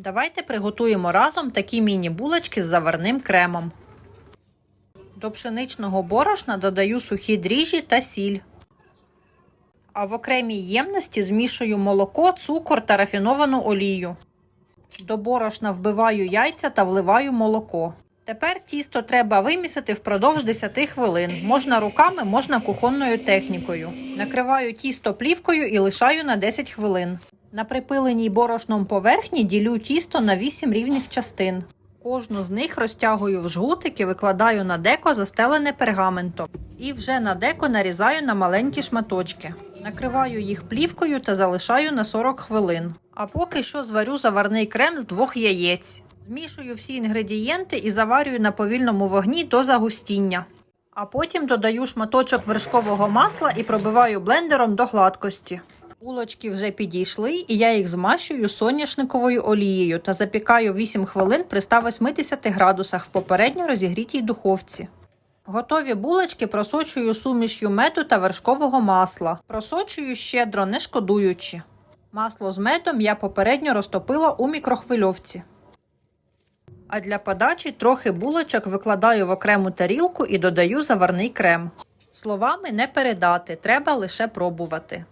Давайте приготуємо разом такі міні-булочки з заварним кремом. До пшеничного борошна додаю сухі дріжджі та сіль. А в окремій ємності змішую молоко, цукор та рафіновану олію. До борошна вбиваю яйця та вливаю молоко. Тепер тісто треба вимісити впродовж 10 хвилин. Можна руками, можна кухонною технікою. Накриваю тісто плівкою і лишаю на 10 хвилин. На припиленій борошном поверхні ділю тісто на 8 рівних частин. Кожну з них розтягую в жгутики, викладаю на деко, застелене пергаментом. І вже на деко нарізаю на маленькі шматочки. Накриваю їх плівкою та залишаю на 40 хвилин. А поки що зварю заварний крем з двох яєць. Змішую всі інгредієнти і заварюю на повільному вогні до загустіння. А потім додаю шматочок вершкового масла і пробиваю блендером до гладкості. Булочки вже підійшли, і я їх змащую соняшниковою олією та запікаю 8 хвилин при 180 градусах в попередньо розігрітій духовці. Готові булочки просочую суміш'ю меду та вершкового масла. Просочую щедро, не шкодуючи. Масло з медом я попередньо розтопила у мікрохвильовці. А для подачі трохи булочок викладаю в окрему тарілку і додаю заварний крем. Словами не передати, треба лише пробувати.